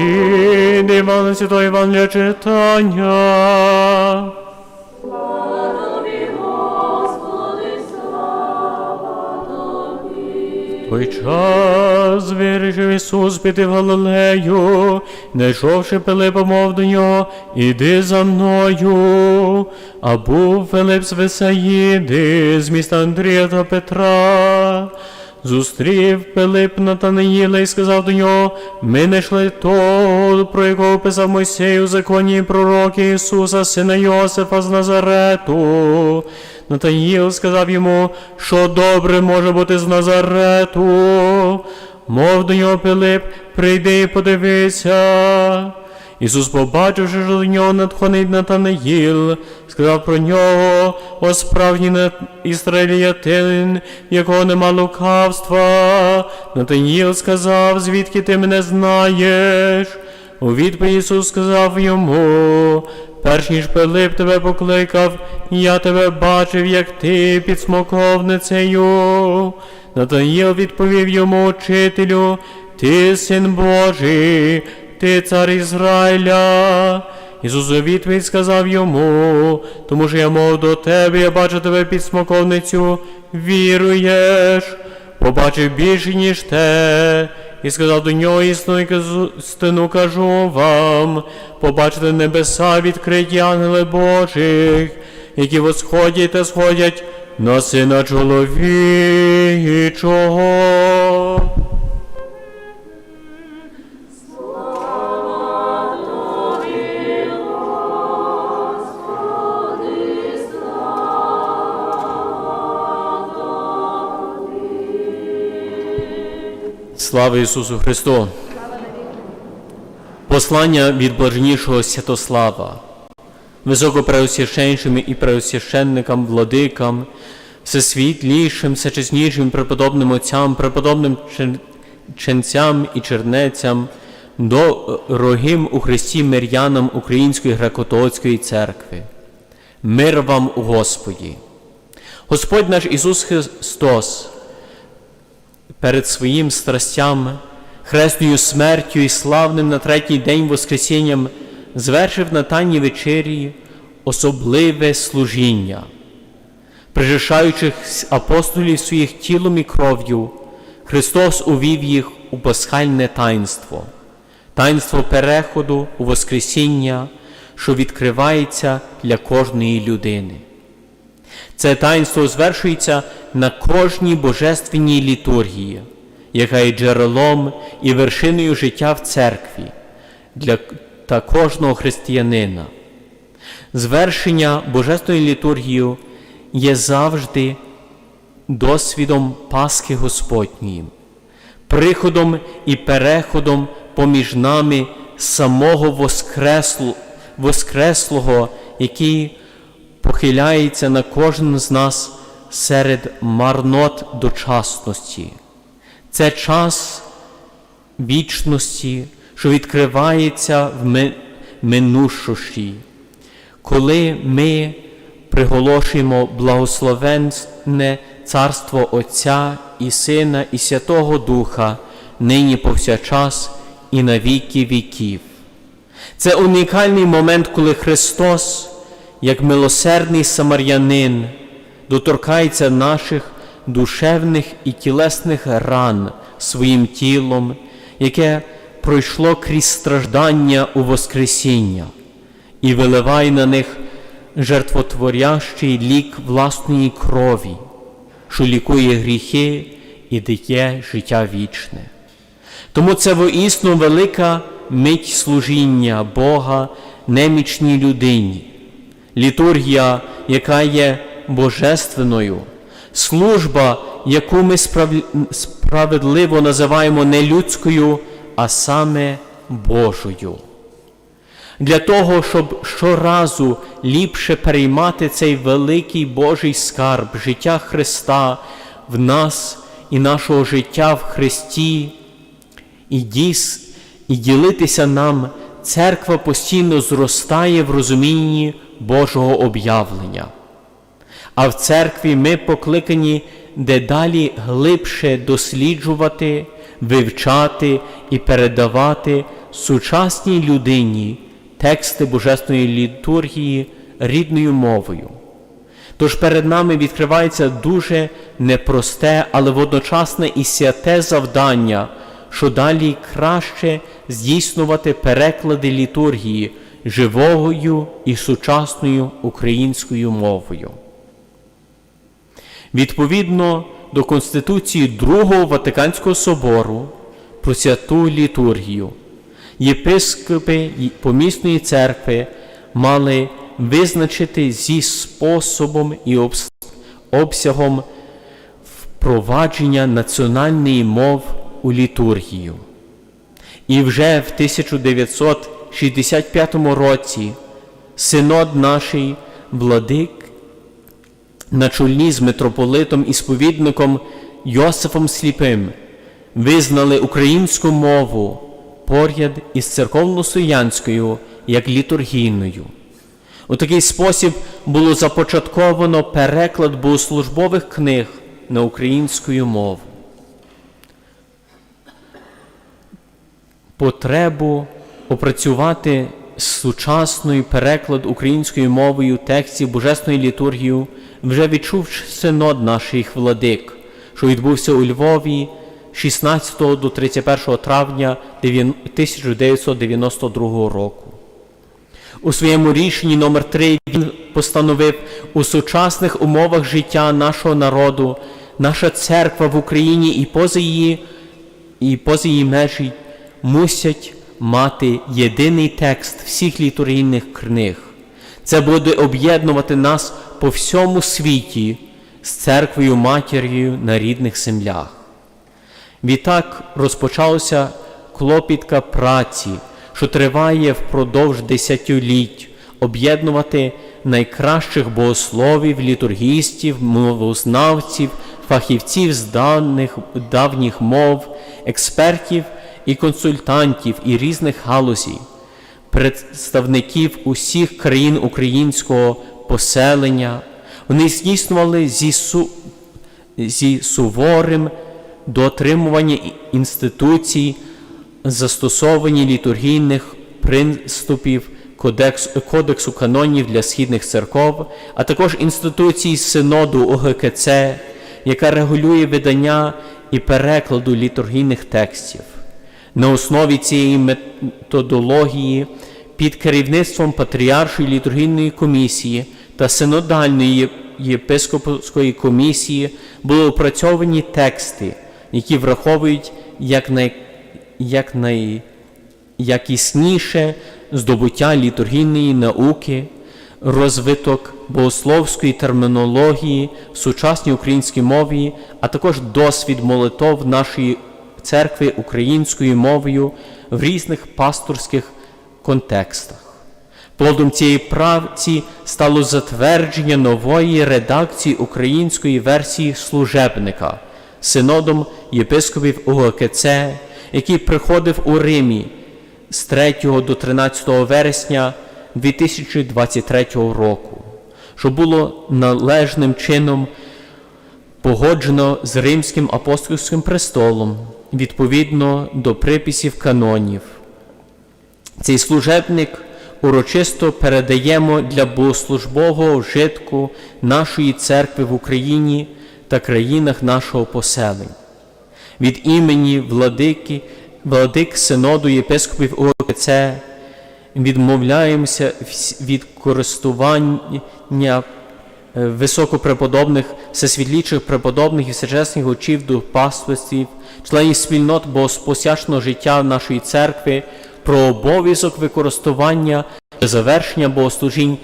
І диван Святого Євангелія читання. Той час вирішив Ісус піти в Галилею, знайшовши Пилипа, мов до нього, іди за мною. А був Филип з Весаїди, з міста Андрія та Петра. Зустрів Пилип Натанаїла і сказав до нього, ми знайшли того, про якого писав Мойсей у законі пророки Ісуса, сина Йосифа з Назарету. Натаїл сказав йому, що добре може бути з Назарету. Мов до нього Пилип, прийди і подивися. Ісус, побачивши, що до нього надходить Натанаїл, сказав про нього, о справжній ізраїлятин, якого нема лукавства. Натаніл сказав, звідки ти мене знаєш? У відповідь Ісус сказав йому, перш ніж Пилип тебе покликав, я тебе бачив, як ти під смоковницею. Натаніл відповів йому, учителю, ти син Божий, ти цар Ізраїля. Ісус у відповідь сказав йому, тому що я мов до тебе, я бачу тебе під смоковницю, віруєш, побачив більше, ніж те, і сказав до нього істину, кажу вам, побачите небеса відкриті ангели Божих, які восходять та сходять на сина чоловічого. Слава Ісусу Христу! Послання від блаженнішого Святослава, високопреосвященнішим і преосвященникам, владикам, всесвітлішим, всечеснішим преподобним отцям, преподобним ченцям і чернецям, дорогим у Христі мирянам Української греко-католицької церкви. Мир вам у Господі! Господь наш Ісус Христос перед своїм страстям, хресною смертю і славним на третій день Воскресінням звершив на Тайній вечері особливе служіння, прижишаючих апостолів своїх тілом і кров'ю, Христос увів їх у пасхальне таїнство, таїнство переходу у Воскресіння, що відкривається для кожної людини. Це таїнство звершується на кожній божественній літургії, яка є джерелом і вершиною життя в церкві для та кожного християнина. Звершення божественної літургії є завжди досвідом Пасхи Господньої, приходом і переходом поміж нами самого Воскресло, Воскреслого, який похиляється на кожен з нас серед марнот дочасності. Це час вічності, що відкривається в ми- минущості, коли ми приголошуємо благословенне Царство Отця і Сина і Святого Духа, нині повсякчас і на віки віків. Це унікальний момент, коли Христос, як милосердний самарянин, доторкається наших душевних і тілесних ран своїм тілом, яке пройшло крізь страждання у Воскресіння, і виливає на них жертвотворящий лік власної крові, що лікує гріхи і дає життя вічне. Тому це воістину велика мить служіння Бога немічній людині, літургія, яка є божественною, служба, яку ми справедливо називаємо не людською, а саме Божою. Для того, щоб щоразу ліпше переймати цей великий Божий скарб життя Христа в нас і нашого життя в Христі, і, діс, і ділитися нам, церква постійно зростає в розумінні Божого об'явлення. А в церкві ми покликані дедалі глибше досліджувати, вивчати і передавати сучасній людині тексти Божественної літургії рідною мовою. Тож перед нами відкривається дуже непросте, але водночасне і святе завдання, що далі краще здійснювати переклади літургії живою і сучасною українською мовою. Відповідно до Конституції Другого Ватиканського собору про святу літургію, єпископи помісної церкви мали визначити зі способом і обсягом впровадження національної мов у літургію. І вже в 1965 році синод наший владик на чолі з митрополитом і сповідником Йосифом Сліпим визнали українську мову поряд із церковно-слов'янською як літургійною. У такий спосіб було започатковано переклад богослужбових книг на українську мову. Потребу опрацювати сучасний переклад українською мовою текстів Божественної літургії вже відчув синод наших владик, що відбувся у Львові 16 до 31 травня 1992 року. У своєму рішенні номер 3 він постановив у сучасних умовах життя нашого народу, наша церква в Україні і поза її, і поза її межі мусять мати єдиний текст всіх літургійних книг. Це буде об'єднувати нас по всьому світі з церквою матір'ю на рідних землях. Відтак розпочалася клопітка праці, що триває впродовж десятиліть, об'єднувати найкращих богословів, літургістів, мовознавців, фахівців з давних, давніх мов, експертів і консультантів і різних галузей, представників усіх країн українського поселення. Вони здійснювали зі, су, зі суворим дотримування інституцій, застосовані літургійних принципів кодексу, кодексу канонів для східних церков, а також інституцій синоду ОГКЦ, яка регулює видання і перекладу літургійних текстів. На основі цієї методології під керівництвом Патріаршої літургійної комісії та синодальної єпископської комісії були опрацьовані тексти, які враховують як, най, як найякісніше здобуття літургійної науки, розвиток богословської термінології в сучасній українській мові, а також досвід молитов нашої церкви українською мовою в різних пасторських контекстах. Плодом цієї праці стало затвердження нової редакції української версії служебника синодом єпископів УГКЦ, який приходив у Римі з 3 до 13 вересня 2023 року, що було належним чином погоджено з Римським апостольським престолом відповідно до приписів канонів. Цей служебник урочисто передаємо для богослужбового вжитку нашої церкви в Україні та країнах нашого поселення. Від імені владики, владик синоду єпископів УОКЦ відмовляємося від користування високопреподобних, всесвітліших преподобних і всечесних очів до паствицтвів, членів спільнот богоспосячного життя нашої церкви, про обов'язок використання завершення богослужінь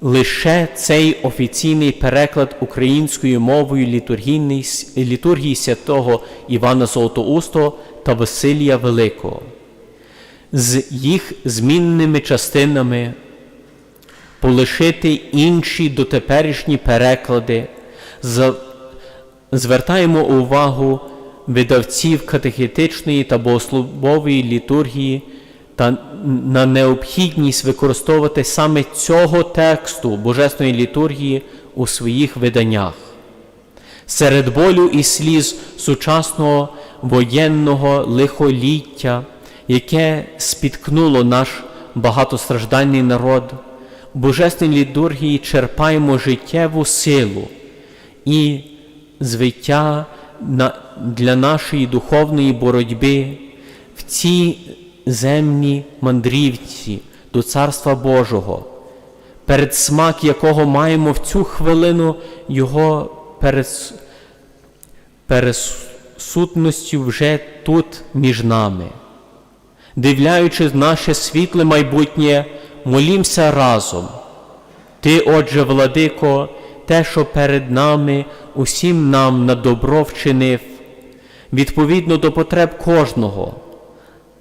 лише цей офіційний переклад українською мовою літургійний, літургії святого Івана Золотоустого та Василія Великого. З їх змінними частинами полишити інші дотеперішні переклади, звертаємо увагу видавців катехетичної та богословової літургії та на необхідність використовувати саме цього тексту Божественної літургії у своїх виданнях. Серед болю і сліз сучасного воєнного лихоліття, яке спіткнуло наш багатостраждальний народ, в божественній літургії черпаємо життєву силу і звиття для нашої духовної боротьби в цій земній мандрівці до Царства Божого, перед смак якого маємо в цю хвилину Його перес... пересутністю вже тут між нами. Дивляючись наше світле майбутнє, молімся разом. Ти, отже, владико, те, що перед нами, усім нам на добро вчинив, відповідно до потреб кожного.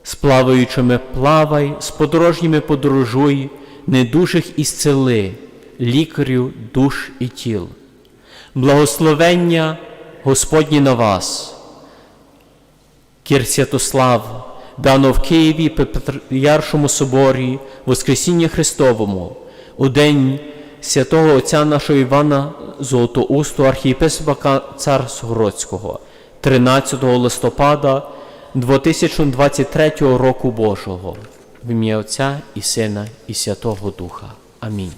З плаваючими плавай, з подорожніми подорожуй, недужих ісцели, лікарю душ і тіл. Благословення Господні на вас. Кір Святослав, дано в Києві при соборі, Воскресіння Христовому, у день святого Отця нашого Івана Золотоусту, архієпископа Царсгородського, 13 листопада 2023 року Божого, в ім'я Отця і Сина і Святого Духа. Амінь.